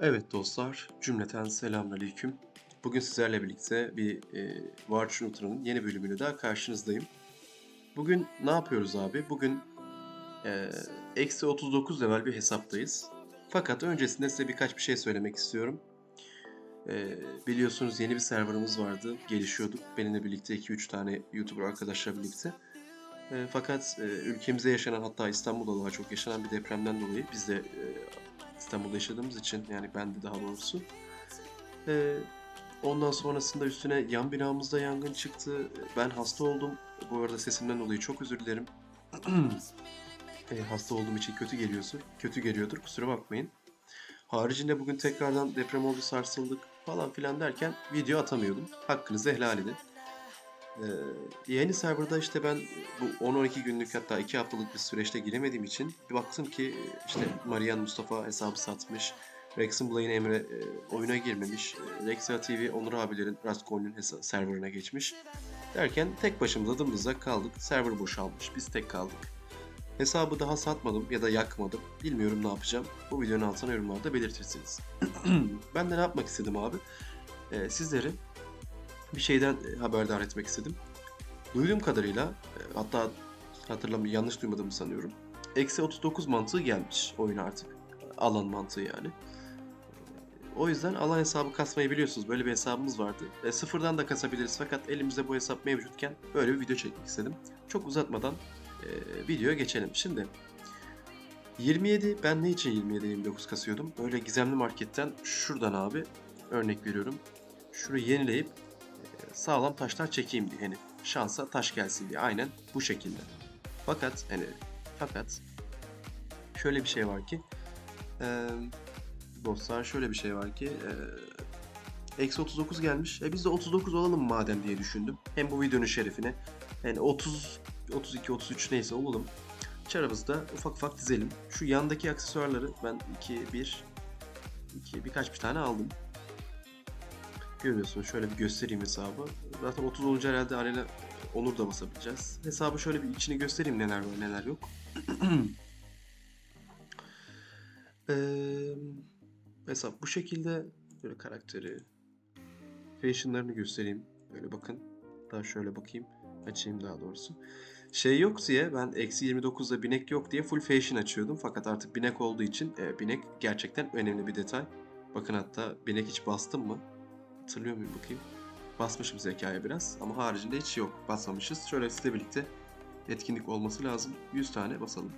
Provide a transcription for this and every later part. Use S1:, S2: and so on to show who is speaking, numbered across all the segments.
S1: Evet dostlar, cümleten selamünaleyküm. Bugün sizlerle birlikte bir e, War Shooter'ın yeni bölümünü daha karşınızdayım. Bugün ne yapıyoruz abi? Bugün e, eksi 39 level bir hesaptayız. Fakat öncesinde size birkaç bir şey söylemek istiyorum. E, biliyorsunuz yeni bir serverımız vardı, gelişiyorduk. Benimle birlikte 2-3 tane YouTuber arkadaşlar birlikte. E, fakat e, ülkemizde yaşanan hatta İstanbul'da daha çok yaşanan bir depremden dolayı biz de e, İstanbul'da yaşadığımız için yani ben de daha doğrusu. Ee, ondan sonrasında üstüne yan binamızda yangın çıktı. Ben hasta oldum. Bu arada sesimden dolayı çok özür dilerim. Ee, hasta olduğum için kötü geliyorsa, kötü geliyordur. Kusura bakmayın. Haricinde bugün tekrardan deprem oldu, sarsıldık falan filan derken video atamıyordum. Hakkınızı helal edin. Ee, yeni serverda işte ben bu 10-12 günlük hatta 2 haftalık bir süreçte giremediğim için bir baktım ki işte Marian Mustafa hesabı satmış. Rex'in Blaine Emre e, oyuna girmemiş. E, Rexia TV Onur abilerin Raskol'ün serverına geçmiş. Derken tek başımıza dımdızak kaldık. Server boşalmış. Biz tek kaldık. Hesabı daha satmadım ya da yakmadım. Bilmiyorum ne yapacağım. Bu videonun altına yorumlarda belirtirsiniz. ben de ne yapmak istedim abi? E, sizleri bir şeyden e, haberdar etmek istedim. Duyduğum kadarıyla e, hatta hatırlamıyorum yanlış duymadığımı sanıyorum. Eksi 39 mantığı gelmiş oyuna artık. Alan mantığı yani. O yüzden alan hesabı kasmayı biliyorsunuz. Böyle bir hesabımız vardı. E, sıfırdan da kasabiliriz fakat elimizde bu hesap mevcutken böyle bir video çekmek istedim. Çok uzatmadan e, videoya geçelim. Şimdi 27 ben ne için 27 29 kasıyordum? Böyle gizemli marketten şuradan abi örnek veriyorum. Şurayı yenileyip sağlam taşlar çekeyim diye hani şansa taş gelsin diye aynen bu şekilde. Fakat hani fakat şöyle bir şey var ki e, dostlar şöyle bir şey var ki eksi 39 gelmiş. E biz de 39 olalım madem diye düşündüm. Hem bu videonun şerefine yani 30 32 33 neyse olalım. Çarımızda ufak ufak dizelim. Şu yandaki aksesuarları ben 2 1 2 birkaç bir tane aldım. Görüyorsunuz şöyle bir göstereyim hesabı. Zaten 30 olunca herhalde arena onur da basabileceğiz. Hesabı şöyle bir içini göstereyim neler var neler yok. Eee hesap bu şekilde böyle karakteri fashionlarını göstereyim. Böyle bakın. Daha şöyle bakayım. Açayım daha doğrusu. Şey yok diye ben eksi 29'da binek yok diye full fashion açıyordum. Fakat artık binek olduğu için e, binek gerçekten önemli bir detay. Bakın hatta binek hiç bastım mı? Hatırlıyor muyum bakayım? Basmışım zekaya biraz ama haricinde hiç yok. Basmamışız. Şöyle sizle birlikte etkinlik olması lazım. 100 tane basalım.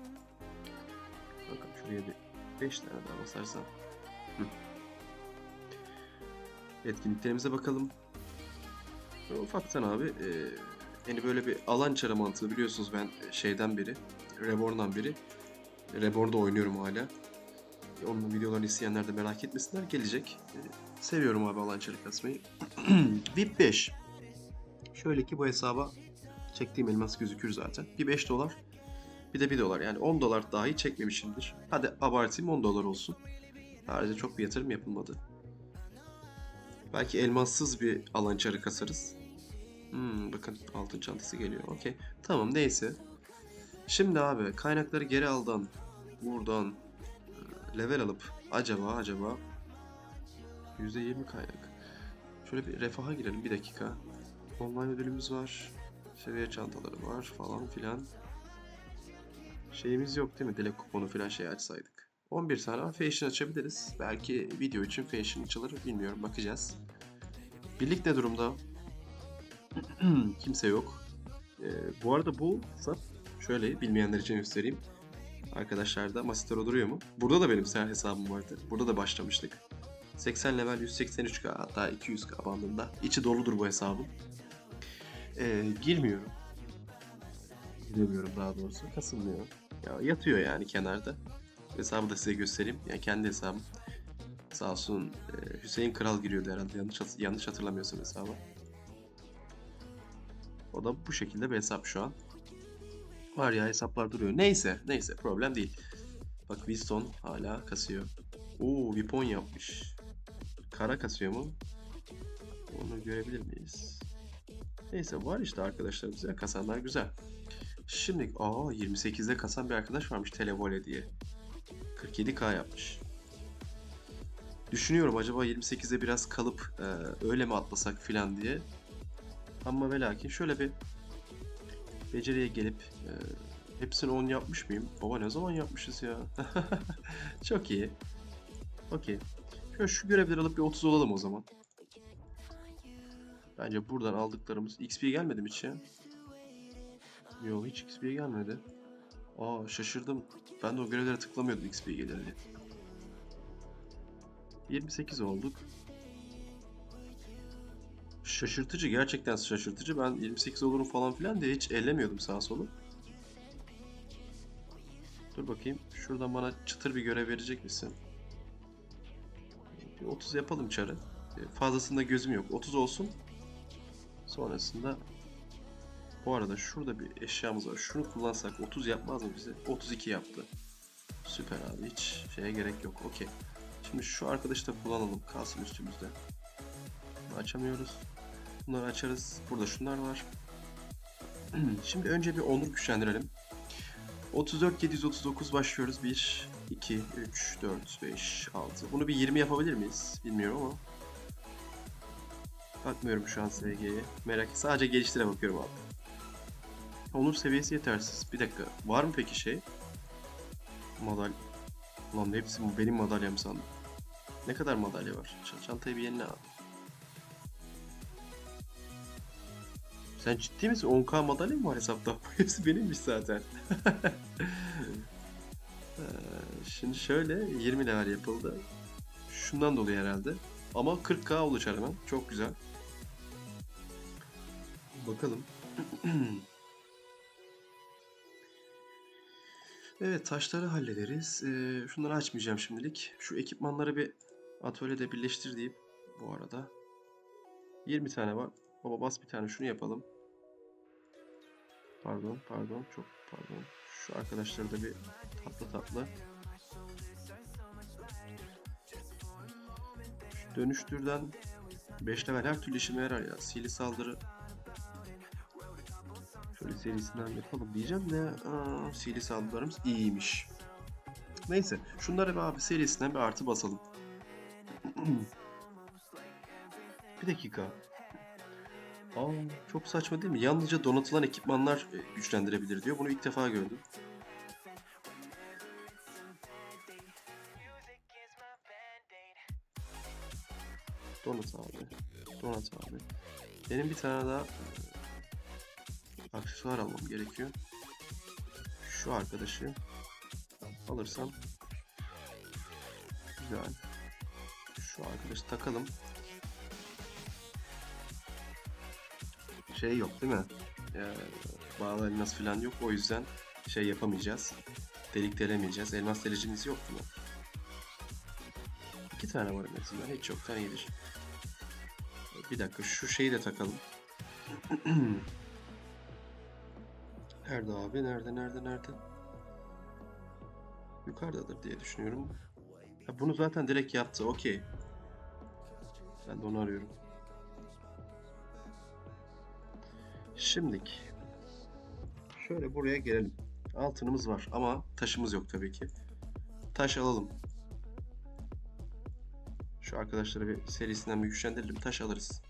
S1: Bakalım şuraya bir 5 tane daha basarsam. Hı. Etkinliklerimize bakalım. Böyle Ufaktan abi e, hani böyle bir alan çarı mantığı biliyorsunuz ben şeyden beri Reborn'dan beri Reborn'da oynuyorum hala. Onun videolarını isteyenler de merak etmesinler gelecek. E, seviyorum abi alan çarı kasmayı. VIP 5. Şöyle ki bu hesaba çektiğim elmas gözükür zaten. Bir 5 dolar bir de 1 dolar yani 10 dolar dahi çekmemişimdir. Hadi abartayım 10 dolar olsun. Harici çok bir yatırım yapılmadı. Belki elmassız bir alan çarı kasarız. Hmm, bakın altın çantası geliyor. Okey. Tamam neyse. Şimdi abi kaynakları geri aldan buradan e, level alıp acaba acaba %20 kaynak. Şöyle bir refaha girelim bir dakika. Online ödülümüz var. Seviye çantaları var falan filan. Şeyimiz yok değil mi? Dilek kuponu falan şey açsaydık. 11 tane fashion açabiliriz. Belki video için fashion açılır. Bilmiyorum bakacağız. Birlik ne durumda? Kimse yok. Ee, bu arada bu hesap şöyle bilmeyenler için göstereyim. Arkadaşlar da Masitero duruyor mu? Burada da benim ser hesabım vardı. Burada da başlamıştık. 80 level 183k hatta 200k bandında. İçi doludur bu hesabın. Ee, girmiyorum. Giremiyorum daha doğrusu. Kasılmıyor. Ya yatıyor yani kenarda. Hesabı da size göstereyim. Yani kendi hesabım. Sağ olsun e, Hüseyin Kral giriyordu herhalde yanlış yanlış hatırlamıyorsam hesaba. O da bu şekilde bir hesap şu an. Var ya hesaplar duruyor. Neyse, neyse problem değil. Bak Winston hala kasıyor. Oo, Vipon yapmış. Kara kasıyor mu? Onu görebilir miyiz? Neyse var işte arkadaşlar güzel kasanlar güzel. Şimdi aa 28'de kasan bir arkadaş varmış Televole diye. 47k yapmış. Düşünüyorum acaba 28'e biraz kalıp e, öyle mi atlasak filan diye. Ama ve lakin şöyle bir beceriye gelip e, hepsini 10 yapmış mıyım? Baba ne zaman yapmışız ya? Çok iyi. Okey. Şöyle şu görevleri alıp bir 30 olalım o zaman. Bence buradan aldıklarımız XP gelmedi mi hiç ya? Yok hiç XP gelmedi. Aa şaşırdım. Ben de o görevlere tıklamıyordum XP gelir diye. 28 olduk. Şaşırtıcı gerçekten şaşırtıcı. Ben 28 olurum falan filan diye hiç ellemiyordum sağa solu. Dur bakayım. Şuradan bana çıtır bir görev verecek misin? Bir 30 yapalım çarı. E, Fazlasında gözüm yok. 30 olsun. Sonrasında bu arada şurada bir eşyamız var. Şunu kullansak 30 yapmaz mı bize? 32 yaptı. Süper abi. Hiç şeye gerek yok. Okey. Şimdi şu arkadaşı da kullanalım. Kalsın üstümüzde. Bunu açamıyoruz. Bunları açarız. Burada şunlar var. Şimdi önce bir onur güçlendirelim. 34 739 başlıyoruz. 1 2 3 4 5 6. Bunu bir 20 yapabilir miyiz? Bilmiyorum ama. Bakmıyorum şu an SG'ye. Merak sadece geliştire bakıyorum abi. Onur seviyesi yetersiz. Bir dakika. Var mı peki şey? Madal. Lan hepsi benim madalyam sandım. Ne kadar madalya var? Çantayı bir yenile abi. Sen ciddi misin? 10k madalya mı var hesapta? Hepsi benimmiş zaten. Ee, Şimdi şöyle 20 level yapıldı. Şundan dolayı herhalde. Ama 40k olacak hemen. Çok güzel. Bakalım. Evet taşları hallederiz. Ee, şunları açmayacağım şimdilik. Şu ekipmanları bir atölyede birleştir deyip bu arada. 20 tane var. Baba bas bir tane şunu yapalım. Pardon pardon çok pardon. Şu arkadaşları da bir tatlı tatlı. Şu dönüştürden 5 level her türlü işime yarar ya. Sihirli saldırı Şöyle serisinden yapalım diyeceğim de aa, sihirli saldırılarımız iyiymiş. Neyse şunları bir abi serisinden bir artı basalım. bir dakika. Aa, çok saçma değil mi? Yalnızca donatılan ekipmanlar e, güçlendirebilir diyor. Bunu ilk defa gördüm. Donat abi. Donat abi. Benim bir tane daha e, aksesuar almam gerekiyor. Şu arkadaşı alırsam güzel. Şu arkadaşı takalım. Şey yok değil mi? Ee, bağlı elmas falan yok. O yüzden şey yapamayacağız. Delik delemeyeceğiz. Elmas delicimiz yok mu? İki tane var en azından. Hiç yoktan iyidir. Bir dakika şu şeyi de takalım. Nerede abi? Nerede? Nerede? Nerede? Yukarıdadır diye düşünüyorum. Ha, bunu zaten direkt yaptı. Okey. Ben de onu arıyorum. Şimdik. Şöyle buraya gelelim. Altınımız var ama taşımız yok tabii ki. Taş alalım. Şu arkadaşları bir serisinden bir güçlendirelim. Taş alırız.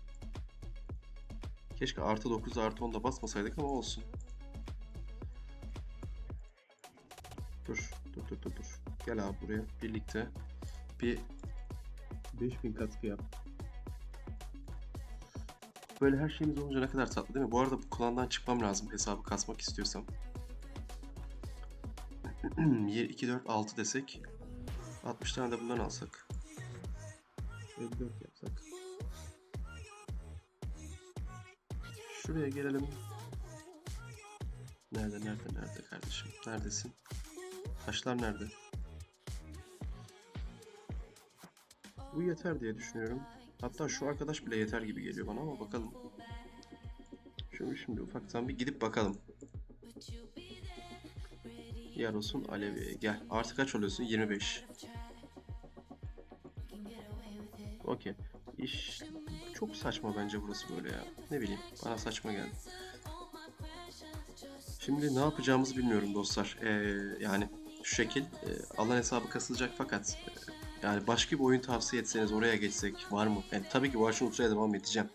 S1: Keşke artı 9 artı 10 da basmasaydık ama olsun. Dur, dur, dur, dur, dur. Gel abi buraya birlikte bir 5000 katkı yap. Böyle her şeyimiz olunca ne kadar tatlı değil mi? Bu arada bu klandan çıkmam lazım hesabı kasmak istiyorsam. 1, 2, 4, 6 desek 60 tane de bundan alsak. 54 yapsak. Şuraya gelelim. Nerede, nerede, nerede kardeşim? Neredesin? Taşlar nerede? Bu yeter diye düşünüyorum. Hatta şu arkadaş bile yeter gibi geliyor bana ama bakalım. Şimdi şimdi ufaktan bir gidip bakalım. Yaros'un Alevi. Gel. Artık kaç oluyorsun? 25. Okey. İş çok saçma bence burası böyle ya. Ne bileyim. Bana saçma geldi. Şimdi ne yapacağımızı bilmiyorum dostlar. Ee, yani şu şekil e, alan hesabı kasılacak fakat e, Yani başka bir oyun tavsiye etseniz oraya geçsek var mı? Yani tabii ki Warcraft Ultra'ya devam edeceğim.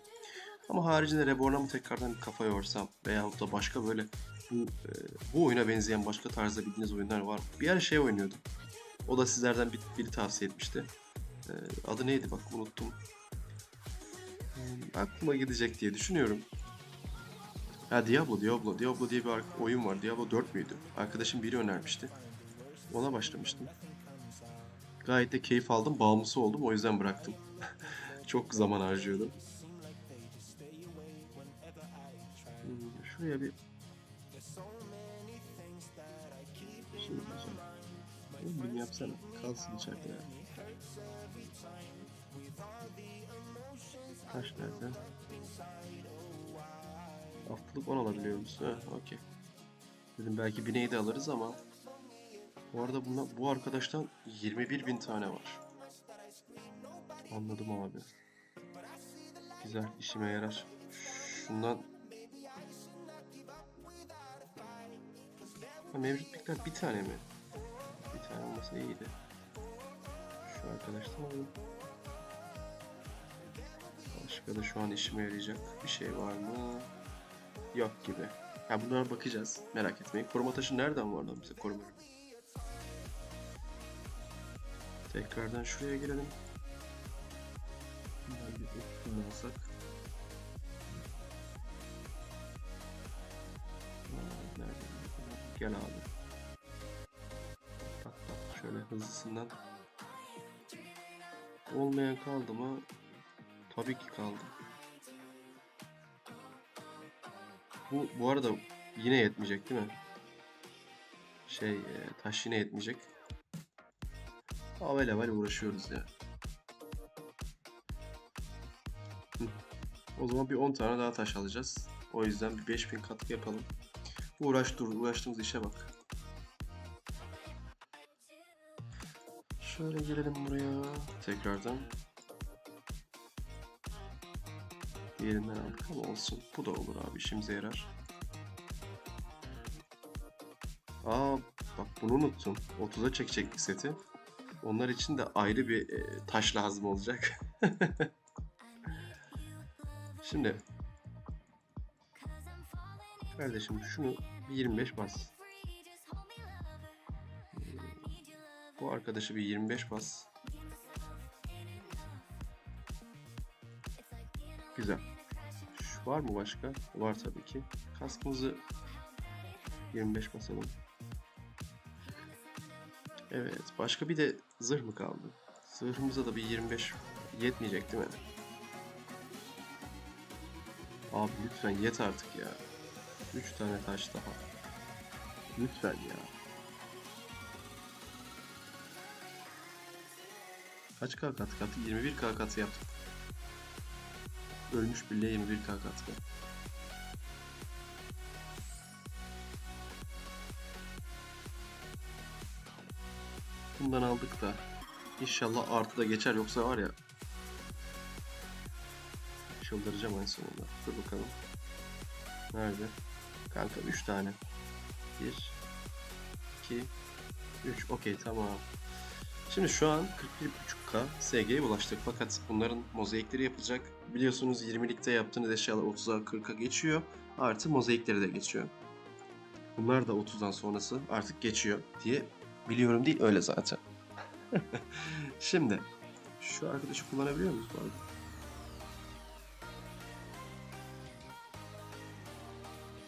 S1: Ama haricinde Reborn'a mı tekrardan bir kafa yorsam veyahut da başka böyle bu, e, bu oyuna benzeyen başka tarzda bildiğiniz oyunlar var mı? Bir ara şey oynuyordum. O da sizlerden bir, biri tavsiye etmişti. E, adı neydi bak unuttum. Hmm, aklıma gidecek diye düşünüyorum. Ha Diablo, Diablo. Diablo diye bir oyun var. Diablo 4 müydü? Arkadaşım biri önermişti. Ona başlamıştım. Gayet de keyif aldım. Bağımlısı oldum. O yüzden bıraktım. Çok zaman harcıyordum. Hmm, Şuraya bir... Şimdi. Oğlum bir yapsana. Kalsın içeride ya. Taş nerede? Haftalık 10 alabiliyor musun? Ha, okey. Dedim belki bineği de alırız ama bu arada buna, bu arkadaştan 21 bin tane var. Anladım abi. Güzel, işime yarar. Şundan... Ha, mevcut miktar bir tane mi? Bir tane olmasa iyiydi. Şu arkadaştan alalım. Başka da şu an işime yarayacak bir şey var mı? Yok gibi. Ya bunlara bakacağız. Merak etmeyin. Koruma taşı nereden var lan bize koruma? Tekrardan şuraya gelelim. Bundan bir okunu alsak. Gel abi. Bak bak şöyle hızlısından. Olmayan kaldı mı? Tabii ki kaldı. Bu bu arada yine yetmeyecek değil mi? Şey e, taş yine yetmeyecek. Avel avel uğraşıyoruz ya. O zaman bir 10 tane daha taş alacağız. O yüzden bir 5000 katkı yapalım. Uğraş dur, uğraştığımız işe bak. Şöyle gelelim buraya. Tekrardan. Diğerinden aldık ama olsun. Bu da olur abi işimize yarar. Aa bak bunu unuttum. 30'a çekecektik seti. Onlar için de ayrı bir e, taş lazım olacak. Şimdi kardeşim şunu bir 25 bas. Bu arkadaşı bir 25 bas. Güzel. Şu var mı başka? Var tabii ki. Kaskımızı 25 basalım. Evet. Başka bir de zırh mı kaldı? Zırhımıza da bir 25 yetmeyecek değil mi? Abi lütfen yet artık ya. 3 tane taş daha. Lütfen ya. Kaç K katı katı? 21 K katı yaptık. Ölmüş birliğe 21 K katkı. Bundan aldık da inşallah artı da geçer yoksa var ya çıldıracağım en sonunda. Dur bakalım. Nerede? Kanka 3 tane. 1 2 3 okey tamam. Şimdi şu an 41.5K SG'ye ulaştık fakat bunların mozaikleri yapılacak. Biliyorsunuz 20'likte yaptığınız eşyalar 30'a 40'a geçiyor. Artı mozaikleri de geçiyor. Bunlar da 30'dan sonrası artık geçiyor diye biliyorum değil öyle zaten. Şimdi şu arkadaşı kullanabiliyor muyuz bu arada?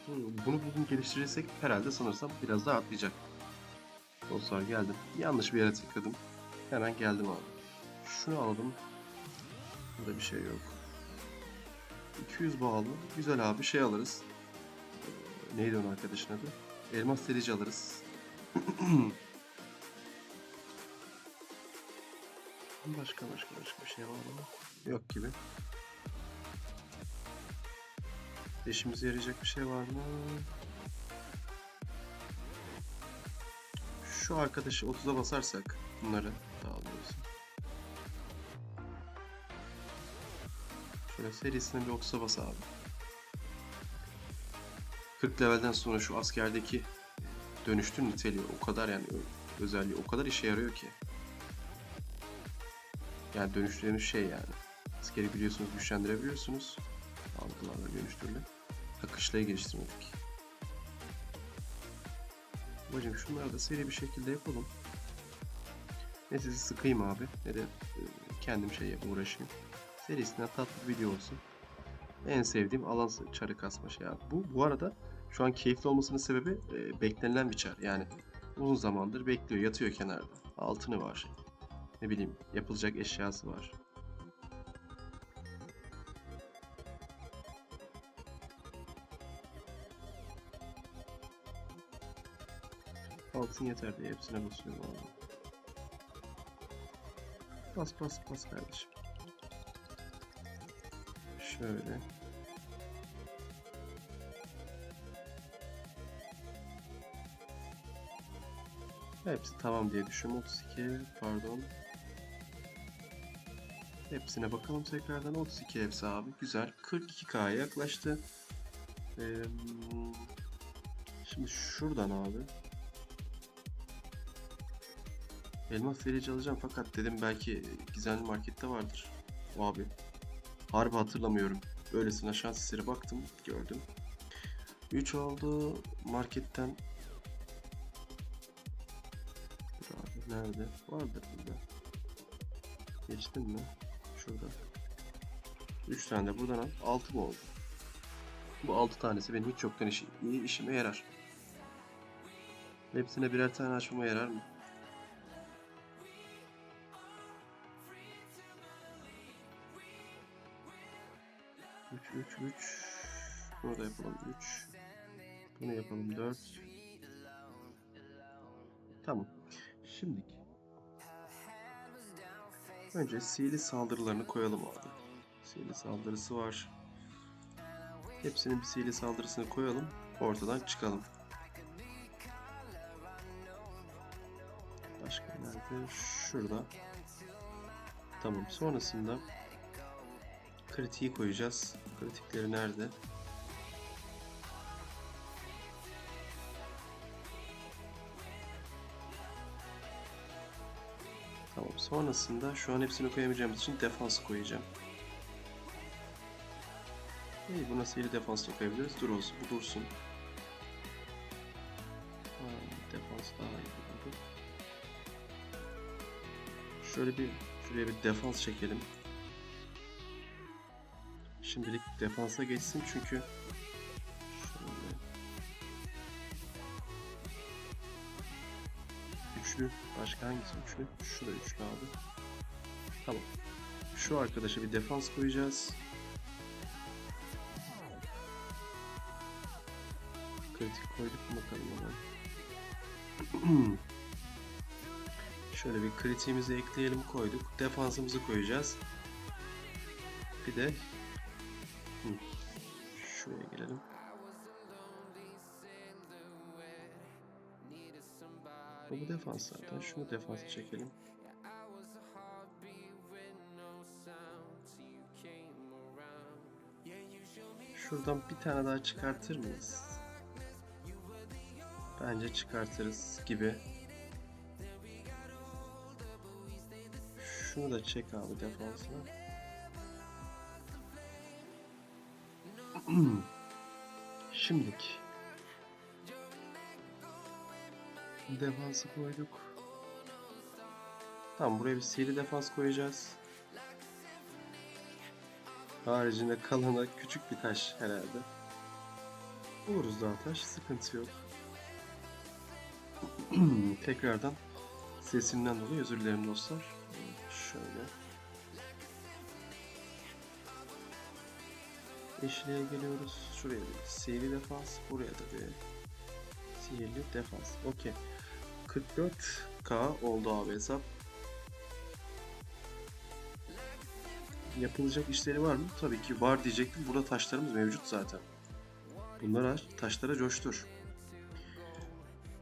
S1: Hmm, Bunu bugün geliştirirsek herhalde sanırsam biraz daha atlayacak. Dostlar geldim. Yanlış bir yere tıkladım. Hemen geldim abi. Şunu aldım. Burada bir şey yok. 200 bağlı. Güzel abi şey alırız. Ee, Neydi onun arkadaşın adı? Elmas delici alırız. başka başka başka bir şey var mı? Yok gibi. İşimize yarayacak bir şey var mı? Şu arkadaşı 30'a basarsak bunları dağılıyoruz. Şöyle serisine bir 30'a bas abi. 40 levelden sonra şu askerdeki dönüştür niteliği o kadar yani özelliği o kadar işe yarıyor ki. Yani dönüştüğümüz şey yani. Askeri biliyorsunuz güçlendirebiliyorsunuz. Algılarla dönüştürüle. Akışlayı geliştirmedik. Bacım şunları da seri bir şekilde yapalım. Ne sizi sıkayım abi ne de e, kendim şey yap- uğraşayım. Serisinden tatlı bir video olsun. En sevdiğim alan çarı kasma şey abi. Bu bu arada şu an keyifli olmasının sebebi e, beklenilen bir çar. Yani uzun zamandır bekliyor, yatıyor kenarda. Altını var. Ne bileyim, yapılacak eşyası var. Altın yeter diye hepsine basıyorum abi. Bas bas bas kardeşim. Şöyle. Hepsi tamam diye düşünüyorum. 32 pardon. Hepsine bakalım tekrardan. 32 hepsi abi. Güzel. 42K'ya yaklaştı. Ee, şimdi şuradan abi. Elmas verici alacağım fakat dedim belki gizemli markette vardır. O abi. Harbi hatırlamıyorum. Böylesine şans eseri baktım, gördüm. 3 oldu. Marketten abi nerede? Vardır burada. Geçtin mi? Şurada. 3 tane de buradan al. 6 mı oldu? Bu 6 tanesi benim hiç yoktan işi, iyi işime yarar. Hepsine birer tane açmama yarar mı? Üç, üç, üç. Bunu da yapalım. Üç. Bunu yapalım. Dört. Tamam. Şimdiki. Önce sihirli saldırılarını koyalım abi. Sihirli saldırısı var. Hepsinin bir sihirli saldırısını koyalım. Ortadan çıkalım. Başka nerede? Şurada. Tamam. Sonrasında kritiği koyacağız. Kritikleri nerede? Sonrasında şu an hepsini koyamayacağımız için defans koyacağım. İyi, buna sihirli defans da koyabiliriz. Dur olsun, bu dursun. Defans daha iyi oldu. Şöyle bir, şuraya bir defans çekelim. Şimdilik defansa geçsin çünkü üçlü başka hangisi üçlü? Şu da üçlü abi. Tamam. Şu arkadaşa bir defans koyacağız. Kritik koyduk bakalım hemen. Şöyle bir kritiğimizi ekleyelim koyduk. Defansımızı koyacağız. Bir de. Şuraya gelelim. Bu, bu defans zaten. Şunu defansa çekelim. Şuradan bir tane daha çıkartır mıyız? Bence çıkartırız gibi. Şunu da çek abi defansına. Şimdilik. Defansı koyduk. Tamam buraya bir sihirli defans koyacağız. Haricinde kalana küçük bir taş herhalde. Buluruz daha taş sıkıntı yok. Tekrardan sesimden dolayı özür dilerim dostlar. Şöyle. Yeşile geliyoruz. Şuraya bir sihirli defans. Buraya da bir sihirli defans. Okey. 44k oldu abi hesap. Yapılacak işleri var mı? Tabii ki var diyecektim. Burada taşlarımız mevcut zaten. Bunları aç, taşlara coştur.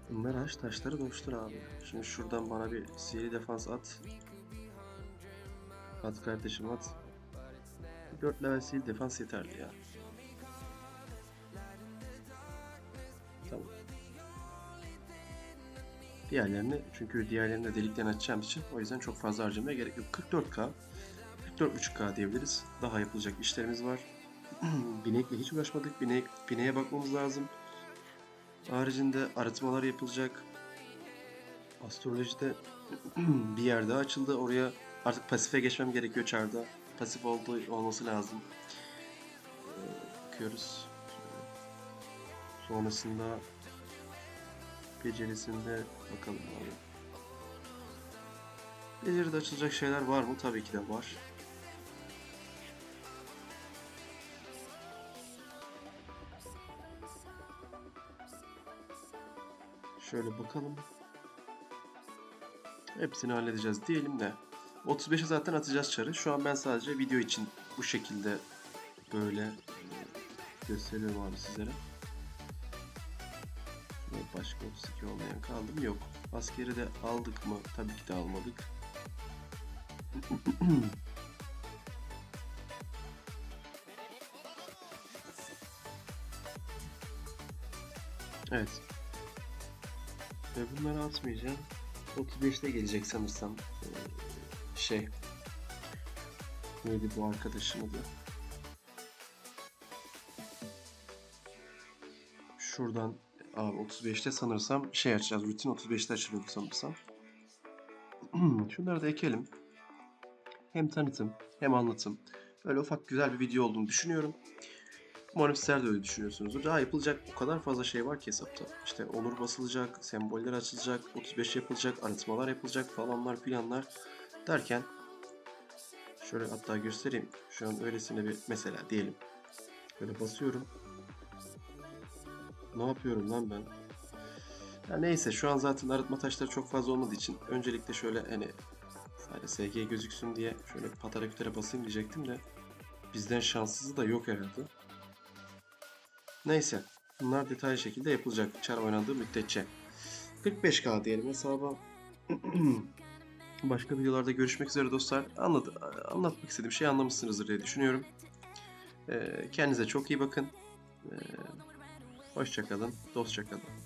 S1: Bunları aç, taşları coştur abi. Şimdi şuradan bana bir sihirli defans at. At kardeşim at. 4 level sihirli defans yeterli ya. Diğerlerini çünkü diğerlerini de delikten açacağım için o yüzden çok fazla harcamaya gerek yok. 44k 4.5K diyebiliriz. Daha yapılacak işlerimiz var. Binekle hiç uğraşmadık. Binek, bineğe bakmamız lazım. Haricinde arıtmalar yapılacak. Astrolojide bir yer daha açıldı. Oraya artık pasife geçmem gerekiyor çarda. Pasif oldu, olması lazım. Ee, bakıyoruz. Sonrasında becerisinde bakalım abi. Beceride açılacak şeyler var mı? Tabii ki de var. Şöyle bakalım. Hepsini halledeceğiz diyelim de. 35'e zaten atacağız çarı. Şu an ben sadece video için bu şekilde böyle e, gösteriyorum abi sizlere. Başka 32 olmayan kaldı mı? Yok. Askeri de aldık mı? Tabii ki de almadık. Evet. Ve bunları atmayacağım. 35'te gelecek sanırsam. Ee, şey. Neydi bu arkadaşın adı? Şuradan abi 35'te sanırsam şey açacağız. Rutin 35'te açılıyordu sanırsam. Şunları da ekelim. Hem tanıtım hem anlatım. Böyle ufak güzel bir video olduğunu düşünüyorum. Umarım sizler de öyle düşünüyorsunuzdur. Daha yapılacak o kadar fazla şey var ki hesapta. İşte onur basılacak, semboller açılacak, 35 yapılacak, arıtmalar yapılacak falanlar filanlar derken şöyle hatta göstereyim. Şu an öylesine bir mesela diyelim. Böyle basıyorum. Ne yapıyorum lan ben? Ya neyse şu an zaten arıtma taşları çok fazla olmadığı için öncelikle şöyle hani sadece SG gözüksün diye şöyle patara kütere basayım diyecektim de bizden şanssızı da yok herhalde. Neyse. Bunlar detaylı şekilde yapılacak. Çar oynandığı müddetçe. 45k diyelim hesaba. Başka videolarda görüşmek üzere dostlar. Anladı, anlatmak istediğim şeyi anlamışsınızdır diye düşünüyorum. Ee, kendinize çok iyi bakın. Ee, hoşça kalın, dostça kalın.